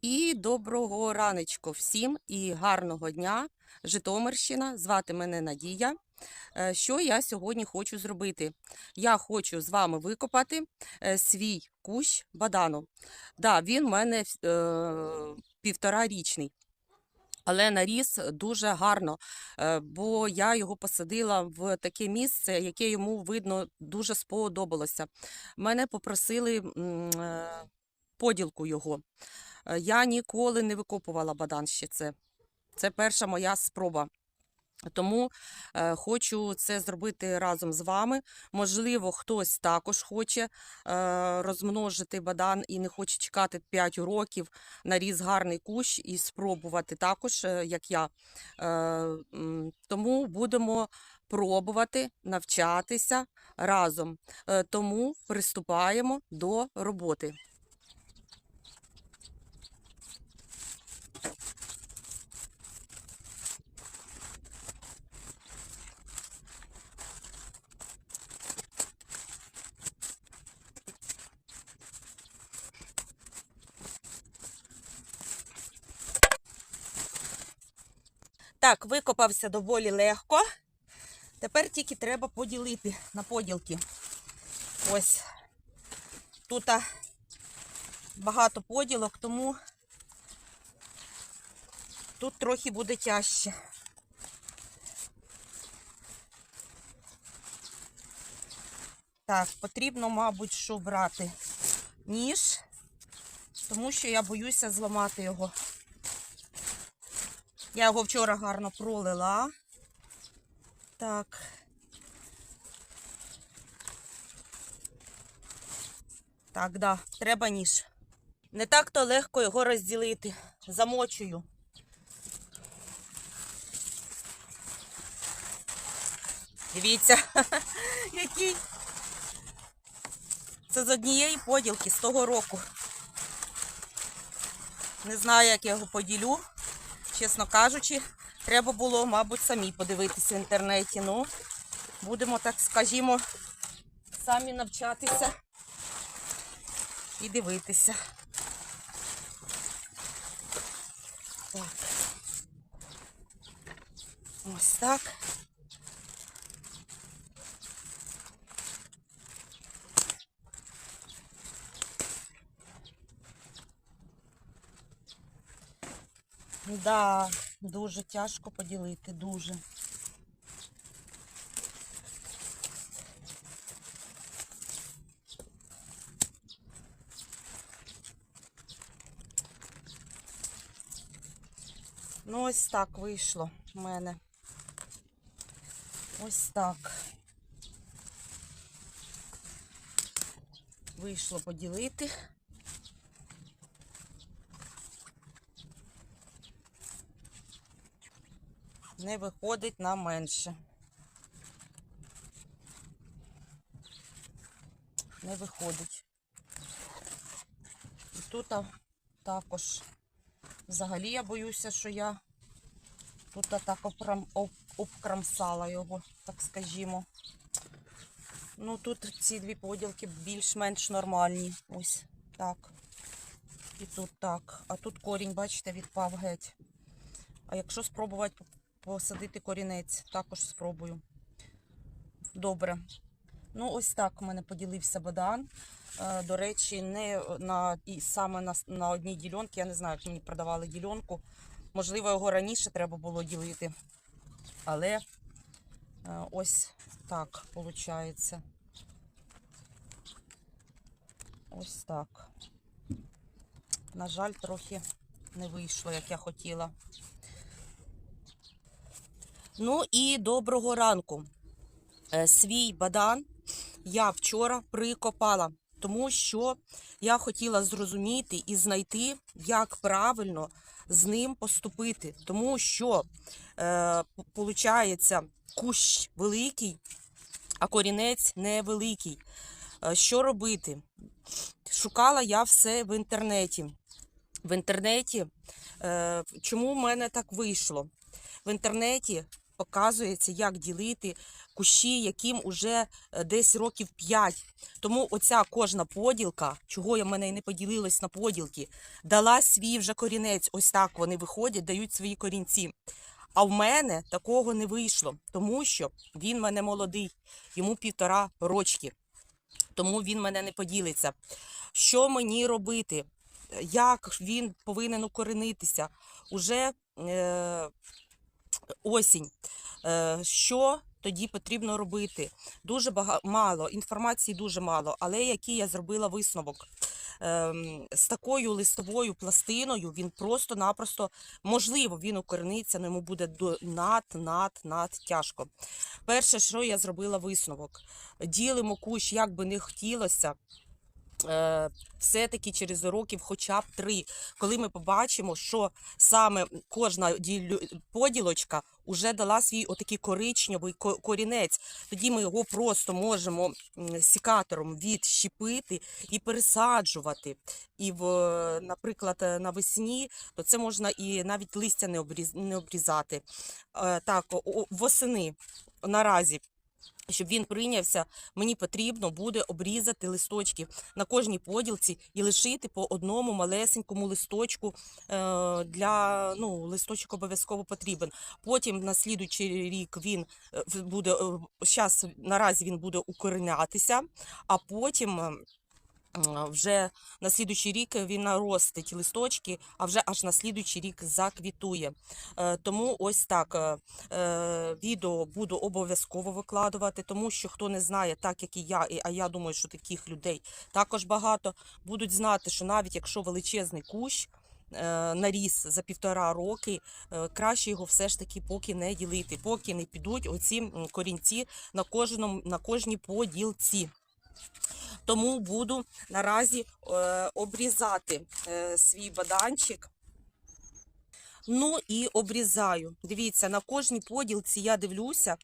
І доброго раночку всім і гарного дня. Житомирщина. Звати мене Надія. Е, Що я сьогодні хочу зробити? Я хочу з вами викопати е, свій кущ бадану. Да, він в мене е, півторарічний. Але наріс дуже гарно, е, бо я його посадила в таке місце, яке йому видно дуже сподобалося. Мене попросили поділку його. Е, Я ніколи не викопувала бадан ще це. Це перша моя спроба. Тому е, хочу це зробити разом з вами. Можливо, хтось також хоче е, розмножити бадан і не хоче чекати 5 років на різ гарний кущ і спробувати також, як я. Тому будемо пробувати навчатися разом. Тому приступаємо до роботи. Так, викопався доволі легко. Тепер тільки треба поділити на поділки. Ось тут багато поділок, тому тут трохи буде тяжче. Так, потрібно, мабуть, що брати ніж, тому що я боюся зламати його. Я його вчора гарно пролила. Так. Так, да, треба ніж. Не так-то легко його розділити. Замочую. Дивіться, який. Це з однієї поділки з того року. Не знаю, як я його поділю. Чесно кажучи, треба було, мабуть, самі подивитися в інтернеті. Ну, будемо, так скажімо, самі навчатися і дивитися. Так. Ось так. Да, дуже тяжко поділити, дуже. Ну, ось так вийшло в мене. Ось так. Вийшло поділити. Не виходить на менше. Не виходить. І тут також взагалі я боюся, що я тут так обкрамсала його, так скажімо. Ну тут ці дві поділки більш-менш нормальні. Ось так. І тут так. А тут корінь, бачите, відпав геть. А якщо спробувати посадити корінець, також спробую. Добре. Ну, ось так у мене поділився бадан. Е, До речі, не на, і саме на, на одній ділянці, я не знаю, як мені продавали ділянку. Можливо, його раніше треба було ділити. Але е, ось так виходить. Ось так. На жаль, трохи не вийшло, як я хотіла. Ну і доброго ранку. Е, Свій бадан я вчора прикопала, тому що я хотіла зрозуміти і знайти, як правильно з ним поступити. Тому що, е, виходить, кущ великий, а корінець невеликий. Е, Що робити? Шукала я все в інтернеті. В інтернеті, е, чому в мене так вийшло? В інтернеті показується, як ділити кущі, яким уже е, десь років 5. Тому оця кожна поділка, чого я в мене і не поділилась на поділки, дала свій вже корінець. Ось так вони виходять, дають свої корінці. А в мене такого не вийшло, тому що він мене молодий, йому півтора рочки. Тому він мене не поділиться. Що мені робити? Як він повинен укоренитися? Уже е, осінь. Е, що тоді потрібно робити? Дуже бага... мало, інформації дуже мало, але який я зробила висновок. Ем, з такою листовою пластиною він просто-напросто, можливо, він укорениться, але йому буде над, над, над тяжко. Перше, що я зробила висновок. Ділимо кущ, як би не хотілося. Е, Все-таки через років хоча б три, коли ми побачимо, що саме кожна поділочка вже дала свій отакий коричневий корінець, тоді ми його просто можемо сікатором відщепити і пересаджувати. І, в, наприклад, е, навесні, то це можна і навіть листя не, обріз, обрізати. Е, Так, восени наразі. Щоб він прийнявся, мені потрібно буде обрізати листочки на кожній поділці і лишити по одному малесенькому листочку е, для ну, листочок обов'язково потрібен. Потім на слідуючий рік він е, буде зараз наразі він буде укоренятися, а потім. Вже на слідуючий рік він наростить листочки, а вже аж на слідуючий рік заквітує. Е, Тому ось так е, е, відео буду обов'язково викладувати, тому що хто не знає, так як і я, а я думаю, що таких людей також багато, будуть знати, що навіть якщо величезний кущ. Наріс за півтора роки, краще його все ж таки поки не ділити, поки не підуть оці корінці на кожному на кожній поділці. Тому буду наразі е, обрізати е, свій баданчик. Ну і обрізаю. Дивіться, на кожній поділці я дивлюся,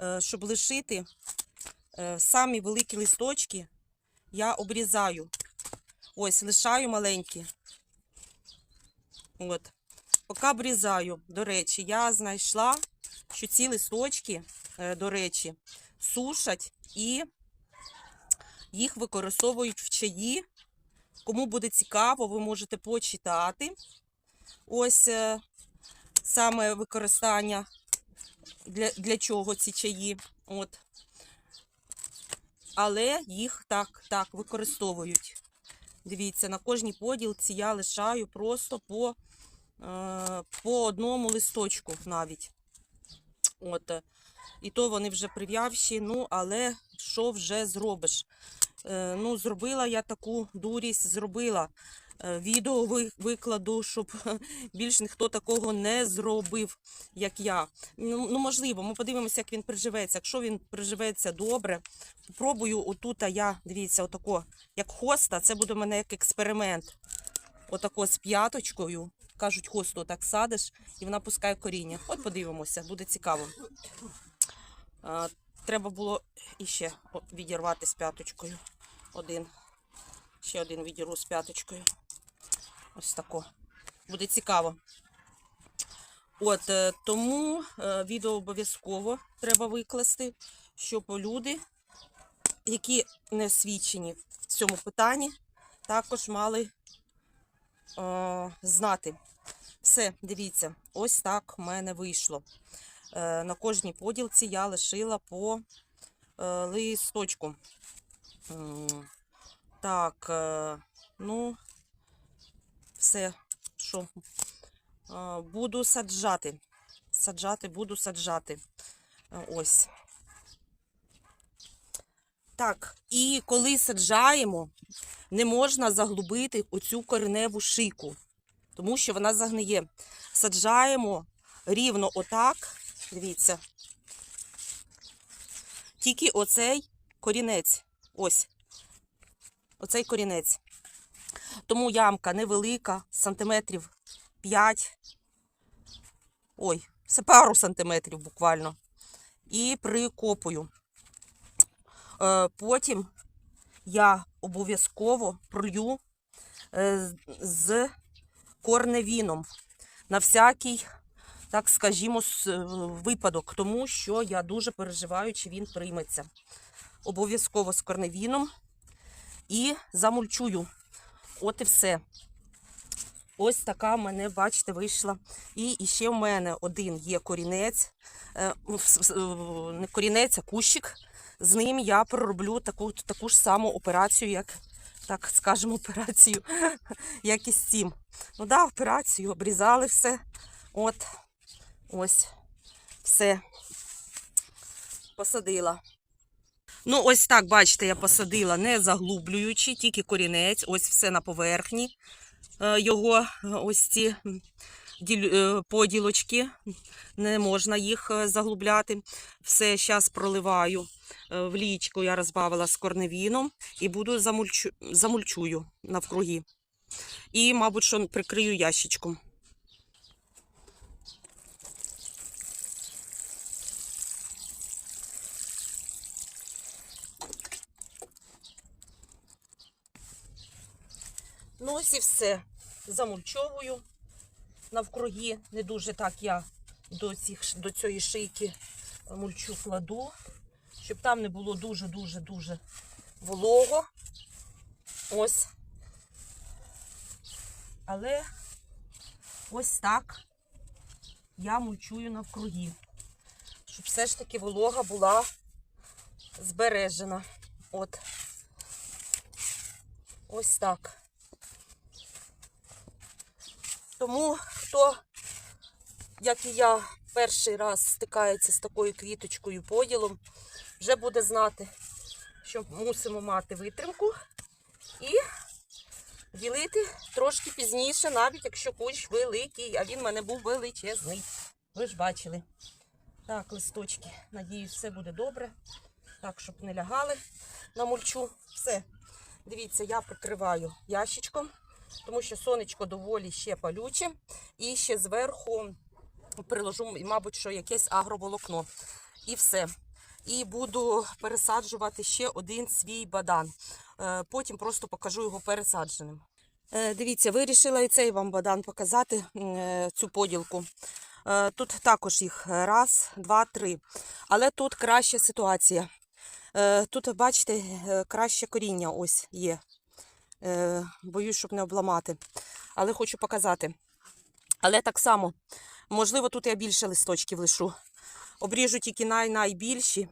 е, щоб лишити самі великі листочки, я обрізаю. Ось, лишаю маленькі. От. Поки обрізаю, до речі, я знайшла, що ці листочки, до речі, сушать і їх використовують в чаї. Кому буде цікаво, ви можете почитати. Ось е, саме використання для, для чого ці чаї. От. Але їх так, так використовують. Дивіться, на кожній поділці я лишаю просто по, е, по одному листочку навіть. От. І то вони вже прив'явші, ну, але що вже зробиш? Е, ну, зробила я таку дурість, зробила. Е, Відео викладу, щоб більш ніхто такого не зробив, як я. Ну, ну, можливо, ми подивимося, як він приживеться. Якщо він приживеться добре, попробую отут, а я, дивіться, отако, як хоста, це буде в мене як експеримент. Отако з п'яточкою. Кажуть, хосту так садиш, і вона пускає коріння. От подивимося, буде цікаво. Треба було іще відірвати з п'яточкою. Один. Ще один відірву з п'яточкою. Ось тако. Буде цікаво. От, е, тому е, відео обов'язково треба викласти, щоб люди, які не освічені в цьому питанні, також мали е, знати. Все, дивіться, ось так в мене вийшло. На кожній поділці я лишила по листочку. М, Так, е, ну, все, що е, буду саджати. Саджати, буду саджати. Е, Ось. Так, і коли саджаємо, не можна заглубити оцю кореневу шийку, тому що вона загниє. Саджаємо рівно отак. Дивіться. Тільки оцей корінець. Ось. Оцей корінець. Тому ямка невелика, сантиметрів 5. Ой, це пару сантиметрів буквально. І прикопую. Е, Потім я обов'язково пролью е, з- корневіном на всякий так скажімо, е, випадок, тому що я дуже переживаю, чи він прийметься. Обов'язково з корневіном і замульчую. От і все. Ось така в мене, бачите, вийшла. І ще в мене один є корінець, е, в- не корінець, а кущик. З ним я пророблю таку, таку ж саму операцію, як, так скажемо, операцію, як і з цим. Ну да, операцію, обрізали все. От, ось, все. Посадила. Ну, ось так, бачите, я посадила, не заглублюючи, тільки корінець, ось все на поверхні. Е, Його е, ось ці е, поділочки, не можна їх заглубляти. Все, зараз проливаю в лічку, я розбавила з корневіном і буду замульчу, замульчую навкруги. І, мабуть, що прикрию ящичком. Ну ось і все. Замульчовую навкруги. Не дуже так я до, цих, до цієї шийки мульчу кладу, щоб там не було дуже-дуже-дуже волого. Ось. Але ось так я мульчую навкруги. Щоб все ж таки волога була збережена. От. Ось так. Тому хто, як і я, перший раз стикається з такою квіточкою поділом, вже буде знати, що мусимо мати витримку і ділити трошки пізніше, навіть якщо кущ великий, а він в мене був величезний. Ви ж бачили. Так, листочки. Надіюсь, все буде добре. Так, щоб не лягали на мульчу. Все. Дивіться, я прикриваю ящичком, тому що сонечко доволі ще палюче. І ще зверху приложу, мабуть, що якесь агроволокно. І все. І буду пересаджувати ще один свій бадан. Е, Потім просто покажу його пересадженим. Е, Дивіться, вирішила і цей вам бадан показати, е, цю поділку. Тут також їх раз, два, три. Але тут краща ситуація. Тут, бачите, краще коріння ось є. Е, Боюсь, щоб не обламати. Але хочу показати. Але так само, можливо, тут я більше листочків лишу. Обріжу тільки най-найбільші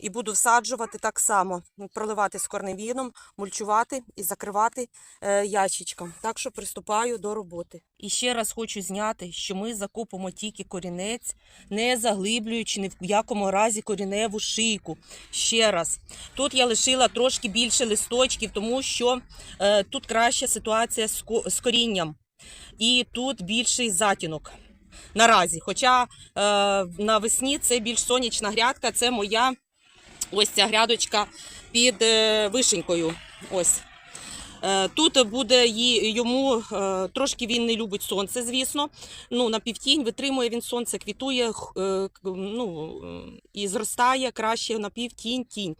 і буду всаджувати так само, проливати з корневіном, мульчувати і закривати е, ящичком. Так що приступаю до роботи. І ще раз хочу зняти, що ми закупимо тільки корінець, не заглиблюючи ні в якому разі коріневу шийку. Ще раз. Тут я лишила трошки більше листочків, тому що е, тут краща ситуація з, ко- з корінням. І тут більший затінок. Наразі. Хоча е, навесні це більш сонячна грядка, це моя ось ця грядочка під е, вишенькою. Ось. Е, Тут буде йому е, трошки він не любить сонце, звісно. Ну, на півтінь витримує він сонце, квітує ну, і зростає краще на півтінь тінь.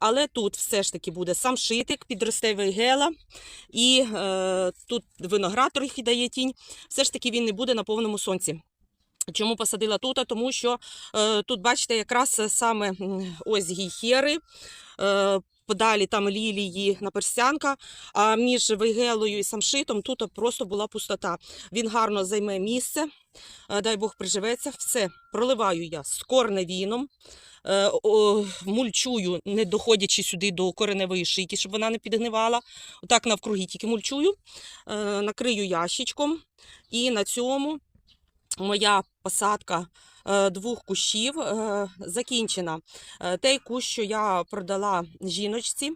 Але тут все ж таки буде сам шитик, підросте вейгела, і тут виноград трохи дає тінь. Все ж таки він не буде на повному сонці. Чому посадила тут? Тому що е, тут, бачите, якраз саме ось гейхери, е, подалі там лілії наперстянка, а між вейгелою і самшитом тут просто була пустота. Він гарно займе місце, е, дай Бог приживеться. Все, проливаю я з корневіном, е, о, мульчую, не доходячи сюди до кореневої шийки, щоб вона не підгнивала. Отак навкруги тільки мульчую, е, накрию ящичком і на цьому моя посадка е, двох кущів е, закінчена. Е, Той кущ, що я продала жіночці,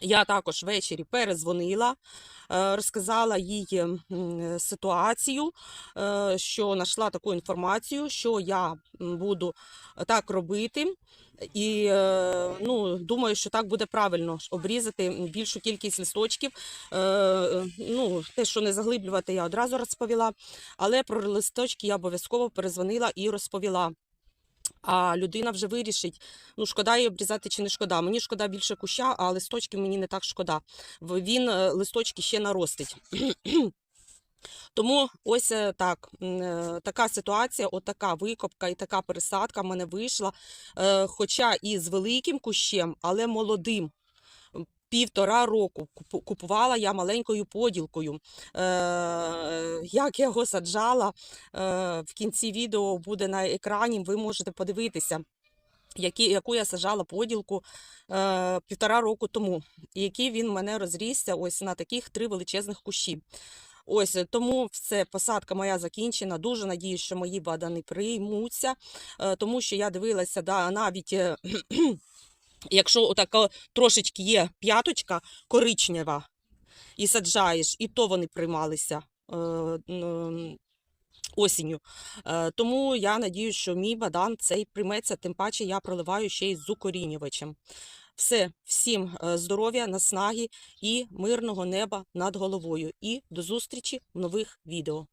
я також ввечері перезвонила, розказала їй ситуацію, що знайшла таку інформацію, що я буду так робити. І е, ну, думаю, що так буде правильно обрізати більшу кількість листочків. Е, Ну, те, що не заглиблювати, я одразу розповіла. Але про листочки я обов'язково перезвонила і розповіла. А людина вже вирішить, ну шкода її обрізати чи не шкода. Мені шкода більше куща, а листочків мені не так шкода. Він е, листочки ще наростить. Тому ось е, так, е, така ситуація, отака викопка і така пересадка в мене вийшла, е, хоча і з великим кущем, але молодим. Півтора року купувала я маленькою поділкою. Е, як я його саджала, е, в кінці відео буде на екрані, ви можете подивитися, які, яку я саджала поділку е, півтора року тому, і який він в мене розрісся ось на таких три величезних кущі. Ось е, тому все, посадка моя закінчена. Дуже надіюсь, що мої бадани приймуться, е, тому що я дивилася, да, навіть е, якщо отака трошечки є п'яточка коричнева і саджаєш, і то вони приймалися. Осінню. Тому я надіюсь, що мій бадан цей прийметься, тим паче я проливаю ще й з укорінювачем. Все, всім е, здоров'я, наснаги і мирного неба над головою. І до зустрічі в нових відео.